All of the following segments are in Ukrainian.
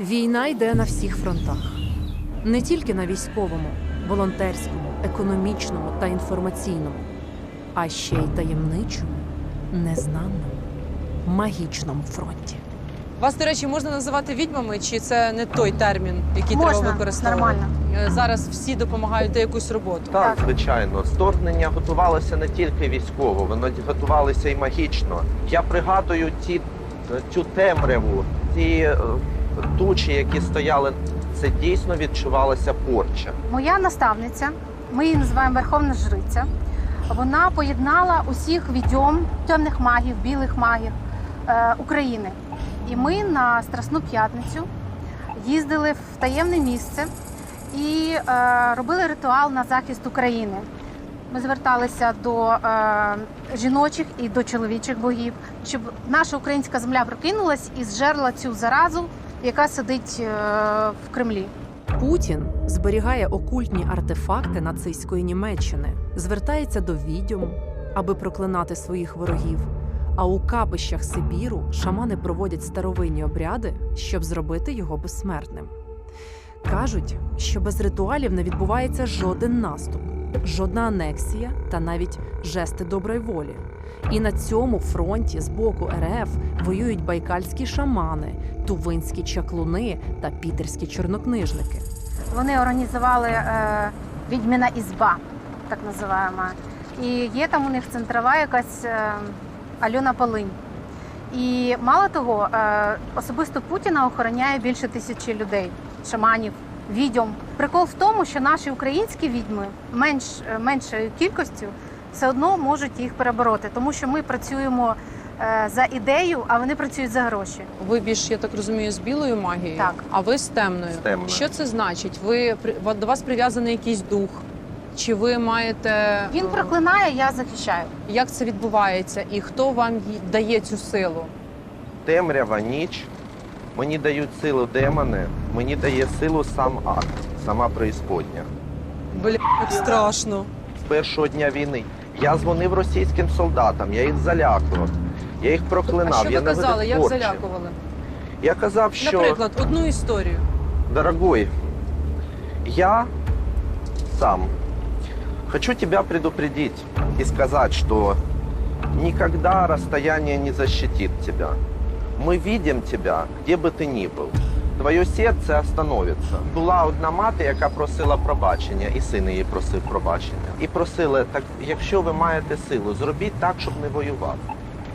Війна йде на всіх фронтах, не тільки на військовому, волонтерському, економічному та інформаційному, а ще й таємничому, незнаному, магічному фронті. Вас, до речі, можна називати відьмами, чи це не той термін, який треба Можна, використовувати? нормально. Е, Зараз всі допомагають де якусь роботу. Так. Так, звичайно, вторгнення готувалося не тільки військово, воно готувалося і магічно. Я пригадую ті, цю темряву, е, тучі, які стояли. Це дійсно відчувалася порча. Моя наставниця, ми її називаємо Верховна Жриця. Вона поєднала усіх відьом, темних магів, білих магів е, України. І ми на Страсну п'ятницю їздили в таємне місце і е, робили ритуал на захист України. Ми зверталися до е, жіночих і до чоловічих богів, щоб наша українська земля прокинулась і зжерла цю заразу, яка сидить е, в Кремлі. Путін зберігає окультні артефакти нацистської Німеччини, звертається до відьом, аби проклинати своїх ворогів. А у капищах Сибіру шамани проводять старовинні обряди, щоб зробити його безсмертним. Кажуть, що без ритуалів не відбувається жоден наступ, жодна анексія та навіть жести доброї волі. І на цьому фронті з боку РФ воюють байкальські шамани, тувинські чаклуни та пітерські чорнокнижники. Вони організували е, відьміна ізба, так називаємо. І є там у них центрова якась е, Альона Полинь. І мало того, е, особисто Путіна охороняє більше тисячі людей, шаманів, відьом. Прикол в тому, що наші українські відьми менш, е, меншою кількістю все одно можуть їх перебороти, тому що ми працюємо е, за ідею, а вони працюють за гроші. Ви більш, я так розумію, з білою магією, Так. а ви з темною. З темною. Що це значить? Ви до вас прив'язаний якийсь дух? Чи ви маєте Він е, проклинає, я захищаю. як це відбувається, і хто вам дає цю силу? Темрява, ніч. Мені дають силу демони, мені дає силу сам ад, сама преісподня. Бля, як страшно. З першого дня війни я дзвонив російським солдатам, я їх залякував, я їх проклинав. А що я ви казали? Як порчі. залякували? Я казав, що Наприклад, одну історію. Дорогой, я сам хочу тебя предупредить и сказать, что никогда расстояние не защитит тебя. Мы видим тебя, где бы ты ни был. Твоє серце остановиться. Була одна мати, яка просила пробачення, і син її просив пробачення. І просили, так якщо ви маєте силу, зробіть так, щоб не воювати.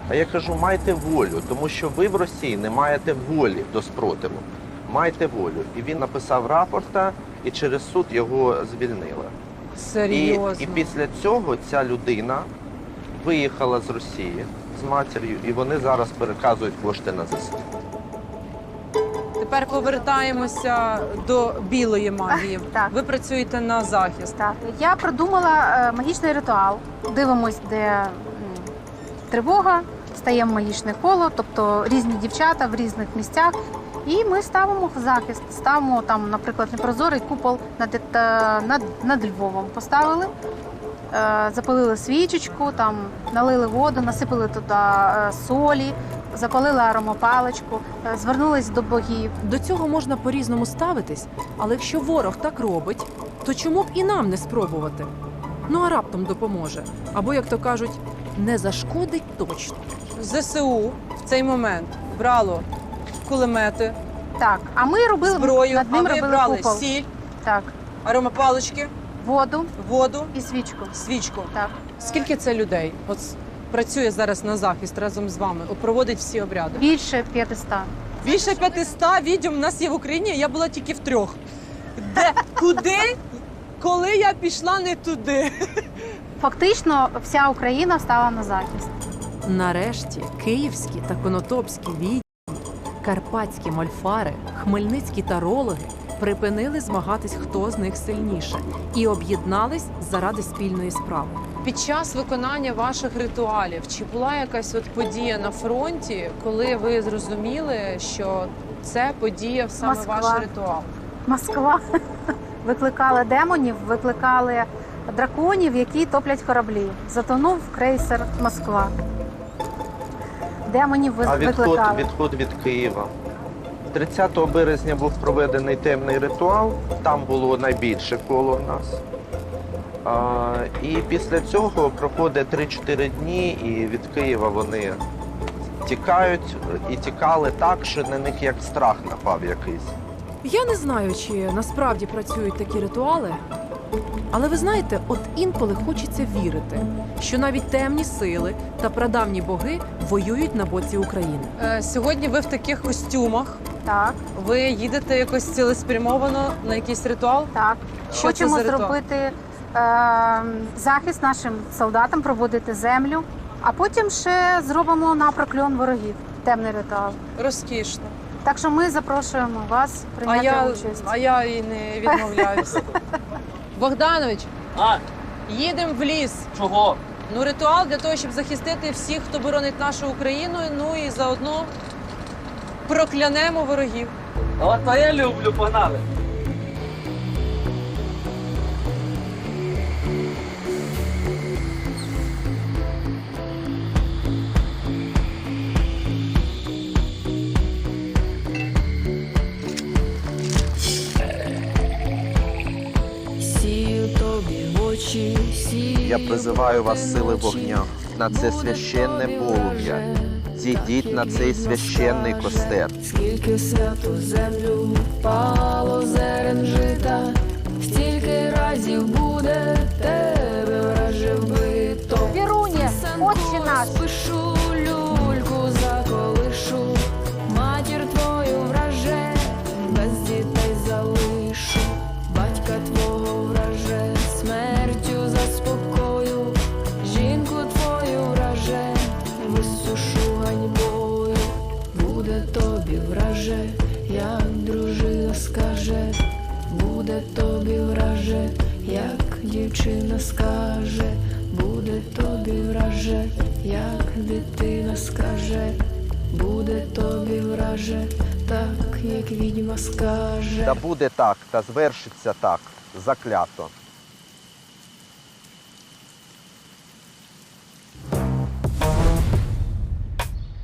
А я кажу, майте волю, тому що ви в Росії не маєте волі до спротиву. Майте волю. І він написав рапорта, і через суд його звільнили. І, Серйозно. і після цього ця людина виїхала з Росії з матір'ю, і вони зараз переказують кошти на ЗСУ. Тепер повертаємося до білої магії. Так. Ви працюєте на захист. Так, я придумала е, магічний ритуал. Дивимось, де м, тривога, стаємо магічне коло, тобто різні дівчата в різних місцях. І ми ставимо в захист. Ставимо там, наприклад, непрозорий купол над, е, над, над Львовом. Поставили, запалили свічечку, там налили воду, насипали туди е, солі, запалили аромопаличку, е, звернулись до богів. До цього можна по-різному ставитись, але якщо ворог так робить, то чому б і нам не спробувати? Ну а раптом допоможе. Або, як то кажуть, не зашкодить точно. ЗСУ в цей момент брало кулемети, Так, а ми робили зброю, над а ним ви робили брали купол. сіль, Так, аромапалички, воду воду, і свічку. свічку. Так. Скільки це людей? От працює зараз на захист разом з вами, проводить всі обряди. Більше 500. Більше 500 відьом у нас є в Україні. Я була тільки в трьох. Де куди? Коли я пішла не туди. Фактично, вся Україна стала на захист. Нарешті київські та конотопські відьми, карпатські мольфари, хмельницькі тарологи припинили змагатись, хто з них сильніше, і об'єднались заради спільної справи. Під час виконання ваших ритуалів чи була якась от подія на фронті, коли ви зрозуміли, що це подія в саме Москва. ваш ритуал? Москва викликали демонів, викликали драконів, які топлять кораблі. Затонув крейсер Москва. Демонів ви- А відход, викликали. відход від Києва. 30 березня був проведений темний ритуал. Там було найбільше коло нас. А, і після цього проходить 3-4 дні, і від Києва вони тікають і тікали так, що на них як страх напав якийсь. Я не знаю, чи насправді працюють такі ритуали. Але ви знаєте, от інколи хочеться вірити, що навіть темні сили та прадавні боги воюють на боці України. Е, Сьогодні ви в таких костюмах. Так, Ви їдете якось цілеспрямовано на якийсь ритуал. так. Що Хочемо це за ритуал? зробити е, захист нашим солдатам, пробудити землю, а потім ще зробимо на прокльон ворогів. Темний ритуал. Розкішно. Так що ми запрошуємо вас А прийняти я, участь. а я і не відмовляюся. Богданович, А, їдемо в ліс. чого? Ну, ритуал для того, щоб захистити всіх, хто боронить нашу Україну. Ну і заодно проклянемо ворогів. От то я люблю, погнали. Я призиваю вас, сили вогня, на це священне полум'я. Зійдіть на цей священний костер. Скільки свято землю впало тобі як дружина скаже, буде тобі враже, як дівчина скаже, буде тобі враже, як дитина скаже, буде тобі враже, так як відьма скаже. Та буде так, та звершиться так, заклято.